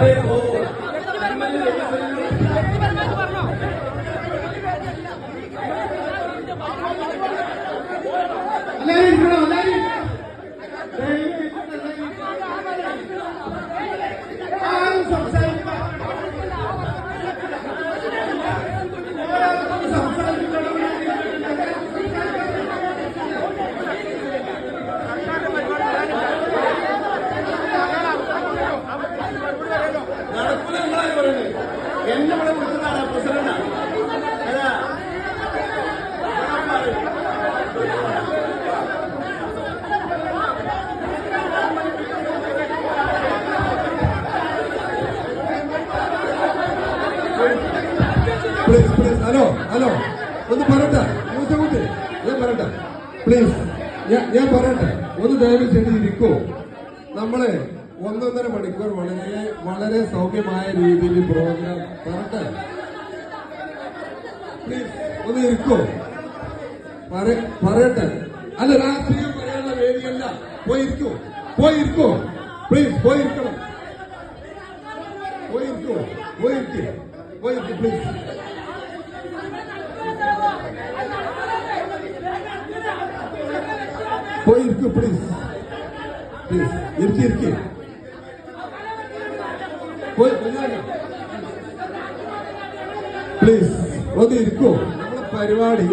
പറഞ്ഞിട്ട് എന്നെ ഇവിടെ വിളിച്ചതാണ് പ്രസിഡന്റ് അതാ പ്ലീസ് പ്ലീസ് ഹലോ ഹലോ ഒന്ന് പറയട്ടെ മൂസക്കുട്ടി ഞാൻ പറയട്ടെ പ്ലീസ് ഞാൻ ഞാൻ പറയട്ടെ ഒന്ന് ദയവ് ചെയ്ത് ഇരിക്കൂ. നമ്മൾ ഒന്നൊന്നര മണിക്കൂർ വളരെ വളരെ സൗമ്യമായ രീതിയിൽ പ്രോഗ്രാം പറട്ടെ ഒന്ന് ഇരിക്കോ. പറയട്ടെ. അല്ല രാഷ്ട്രീയം പറയാനുള്ള വേദിയല്ല. പോയിരിക്കോ പോയിരിക്കോ പ്ലീസ് പോയിരിക്കണം പോയിരിക്കോ പോയിരിക്കേ പോയിരിക്കും പ്ലീസ് പോയി ഇരിക്കൂ. പ്ലീസ് പ്ലീസ് ഇരിക്കേ ഇരിക്കി പ്ലീസ് ഒന്ന് ഇരിക്കൂ. നമ്മുടെ പരിപാടി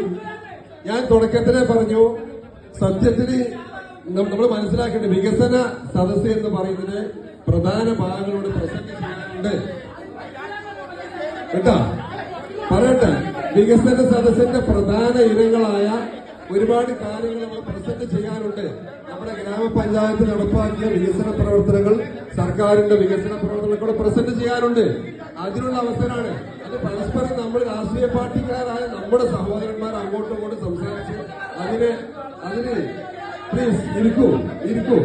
ഞാൻ തുടക്കത്തിലെ പറഞ്ഞു സത്യത്തിന് നമ്മൾ മനസ്സിലാക്കേണ്ട വികസന സദസ്സ് എന്ന് പറയുന്നത് പ്രധാന ഭാഗങ്ങളോട് പ്രസംഗിച്ചിട്ടുണ്ട് കേട്ടാ? പറയട്ടെ. വികസന സദസ്സിന്റെ പ്രധാന ഇനങ്ങളായ ഒരുപാട് കാര്യങ്ങൾ നമ്മൾ പ്രസന്റ് ചെയ്യാനുണ്ട് നമ്മുടെ ഗ്രാമപഞ്ചായത്ത് നടപ്പാക്കിയ വികസന പ്രവർത്തനങ്ങൾ സർക്കാരിന്റെ വികസന പ്രവർത്തനങ്ങൾ കൂടെ പ്രസന്റ് ചെയ്യാറുണ്ട് അതിനുള്ള അവസരമാണ്. അത് പരസ്പരം നമ്മൾ രാഷ്ട്രീയ പാർട്ടിക്കാരായ നമ്മുടെ സഹോദരന്മാർ അങ്ങോട്ടും ഇങ്ങോട്ടും സംസാരിച്ച് അതിന് അതിന് പ്ലീസ് ഇരിക്കൂ ഇരിക്കൂ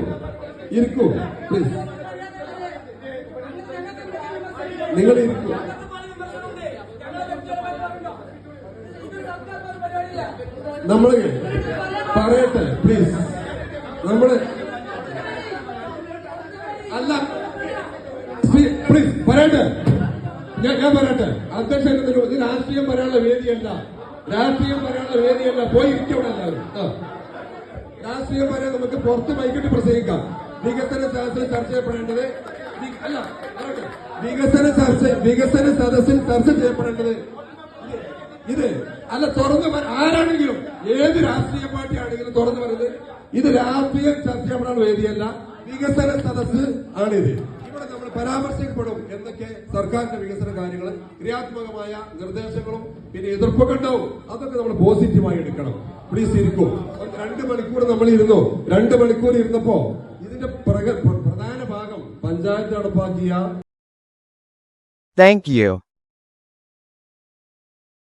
ഇരിക്കൂ പ്ലീസ് നിങ്ങൾ ഇരിക്കൂ. നമ്മൾ പറയട്ടെ പ്ലീസ് നമ്മൾ അല്ല പ്ലീസ് പറയട്ടെ. ഞാൻ ഞാൻ പറയട്ടെ. അധ്യക്ഷൻ എന്നതിന് ഇത് രാഷ്ട്രീയം പറയാനുള്ള വേദിയല്ല. രാഷ്ട്രീയം പറയാനുള്ള വേദിയല്ല. പോയി ഇരിക്കവിടെ എല്ലാവരും. രാഷ്ട്രീയം പറയാൻ നമുക്ക് പുറത്ത് വൈകിട്ട് പ്രസംഗിക്കാം. വികസന സദസ്സിൽ ചർച്ച ചെയ്യപ്പെടേണ്ടത് അല്ല. വികസന ചർച്ച വികസന സദസ്സിൽ ചർച്ച ചെയ്യപ്പെടേണ്ടത് ഇത് അല്ല തുറന്നു ആരാണെങ്കിലും ഏത് രാഷ്ട്രീയ പാർട്ടി ആണെങ്കിലും തുറന്നു പറയുന്നത് ഇത് രാഷ്ട്രീയം ചർച്ച ചെയ്യപ്പെടാനുള്ള വേദിയല്ല. വികസന സദസ് ആണിത്. ഇവിടെ നമ്മൾ പരാമർശിക്കപ്പെടും എന്തൊക്കെ സർക്കാരിന്റെ വികസന കാര്യങ്ങൾ ക്രിയാത്മകമായ നിർദ്ദേശങ്ങളും പിന്നെ എതിർപ്പൊക്കെ അതൊക്കെ നമ്മൾ പോസിറ്റീവായി എടുക്കണം. പ്ലീസ് ഇരിക്കൂ. രണ്ട് മണിക്കൂർ നമ്മൾ ഇരുന്നു. രണ്ട് മണിക്കൂർ ഇരുന്നപ്പോ ഇതിന്റെ പ്രധാന ഭാഗം പഞ്ചായത്ത് നടപ്പാക്കിയ താങ്ക് you.